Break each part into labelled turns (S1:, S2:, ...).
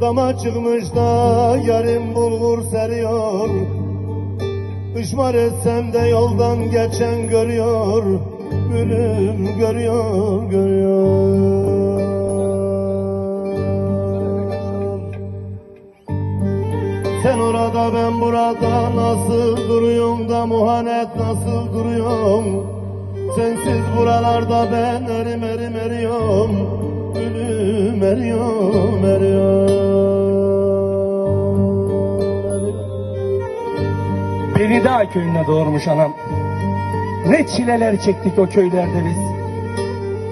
S1: Dama çıkmış da yarım bulgur seriyor. Işmar etsem de yoldan geçen görüyor. Gülüm görüyor, görüyor. Sen orada ben burada nasıl duruyorum da muhanet nasıl duruyorum? Sensiz buralarda ben erim erim eriyorum Gülüm
S2: Beni dağ köyünde doğurmuş anam. Ne çileler çektik o köylerde biz.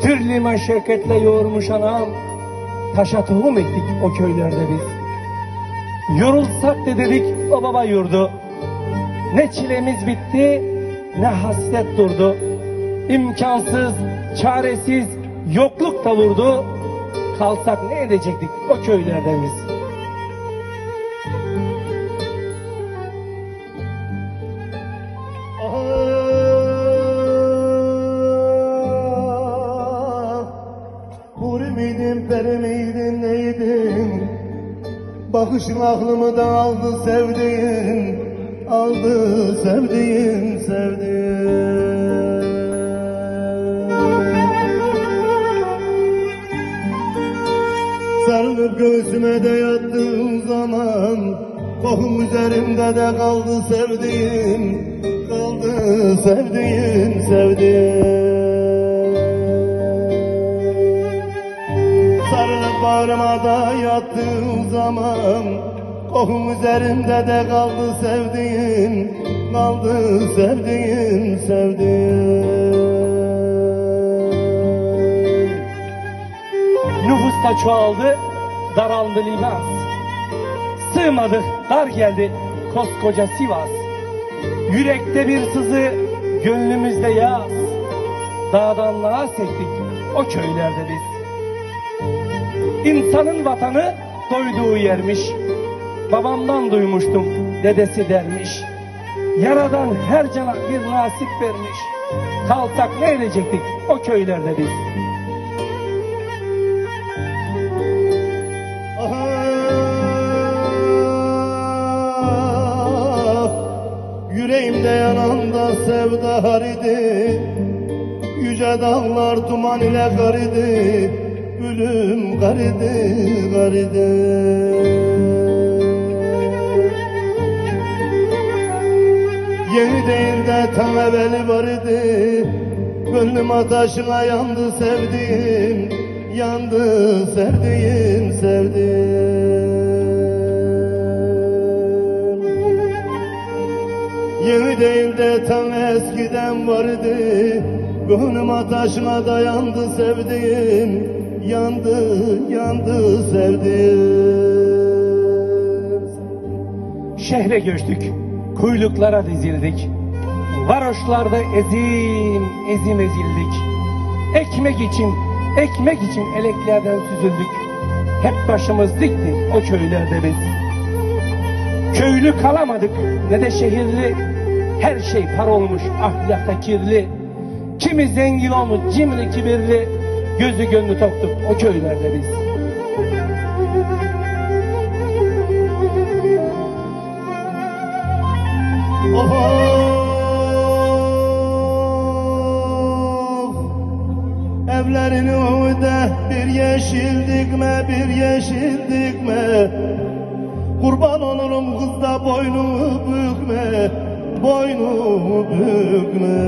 S2: Türlü meşakkatle yoğurmuş anam. Taşa tohum ektik o köylerde biz. Yorulsak da dedik o baba yurdu. Ne çilemiz bitti ne hasret durdu. İmkansız, çaresiz, yokluk da vurdu. Kalsak ne edecektik o köylerde biz.
S1: Ah, miydin, peri neydin? Bakışın aklımı da aldı sevdiğin, aldı sevdiğin, sevdiğin. Göğsüme de yattığım zaman. Kokun üzerimde de kaldı sevdiğim Kaldı sevdiğim sevdiğim. Sarılıp bağrıma da yattığım zaman. Kokun üzerimde de kaldı sevdiğim Kaldı sevdiğim sevdiğim.
S2: Nüfus da çoğaldı, daraldı Libas. Sığmadık, dar geldi koskoca Sivas. Yürekte bir sızı, gönlümüzde yaz. Dağdan dağa sektik o köylerde biz. İnsanın vatanı doyduğu yermiş. Babamdan duymuştum, dedesi dermiş. Yaradan her cana bir nasip vermiş. Kalsak ne edecektik o köylerde biz.
S1: Yüreğimde yanan da sevda haridi Yüce dağlar duman ile garidi. Gülüm garidi garidi. Yeni değil de tam evveli var idi Gönlüm ateşine yandı sevdiğim. Yandı sevdiğim sevdiğim Yeni değil de tam eskiden vardı Gönlüm ateşine dayandı sevdiğim Yandı yandı sevdiğim
S2: Şehre göçtük, kuyruklara dizildik. Varoşlarda ezim, ezim ezildik. Ekmek için, ekmek için eleklerden süzüldük. Hep başımız dikti o köylerde biz. Köylü kalamadık ne de şehirli. Her şey par olmuş, ahlakta kirli. Kimi zengin olmuş, cimri kibirli. Gözü gönlü toktuk o köylerde biz.
S1: Of Evlerin önünde bir yeşil dikme bir yeşil dikme Kurban olurum kız da boynumu bükme Boynumu bükme.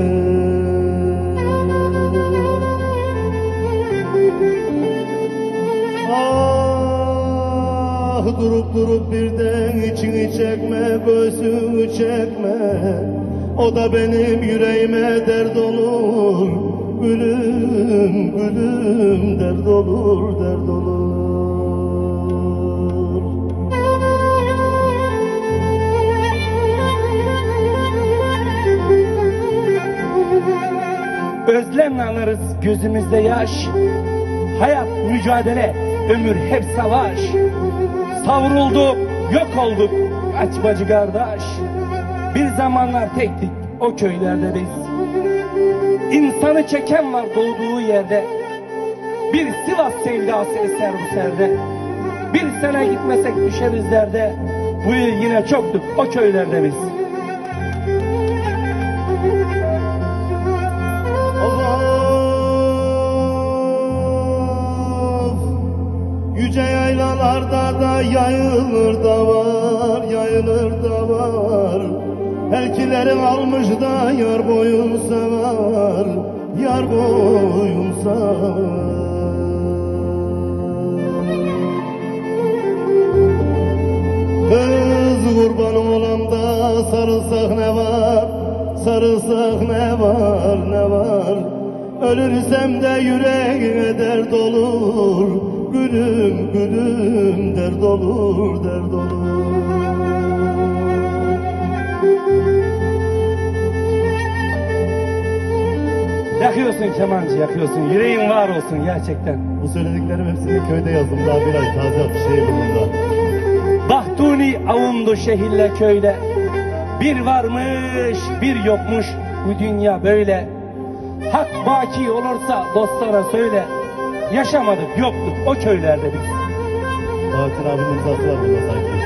S1: Ah durup durup birden içini çekme göğsünü çekme. O da benim yüreğime dert olur. Gülüm gülüm dert olur dert olur
S2: Özlemle anarız gözümüzde yaş. Hayat mücadele, ömür hep savaş. Savrulduk, yok olduk, aç bacı kardeş. Bir zamanlar tektik o köylerde biz. İnsanı çeken var doğduğu yerde. Bir Sivas sevdası eser bu serde. Bir sene gitmesek düşeriz derde. Bu yıl yine çoktuk o köylerde biz.
S1: Yüce yaylalarda da yayılır da var Yayılır da var. Elkilerin almış da yar boyun sever Yar boyun sever. Kız kurbanım olam da sarılsak ne var Sarılsak ne var ne var? Ölürsem de yüreğime dert olur Gülüm gülüm dert olur dert olur
S2: Yakıyorsun kemancı yakıyorsun. Yüreğin var olsun gerçekten.
S1: Bu söylediklerim hepsini köyde yazdım daha bir ay taze atı şehir yolunda
S2: Bahtuni avundu şehirle köyde. Bir varmış bir yokmuş bu dünya böyle. Hak baki olursa dostlara söyle. Yaşamadık yoktuk o köylerde biz.
S1: Bahattin abinin imzası var sanki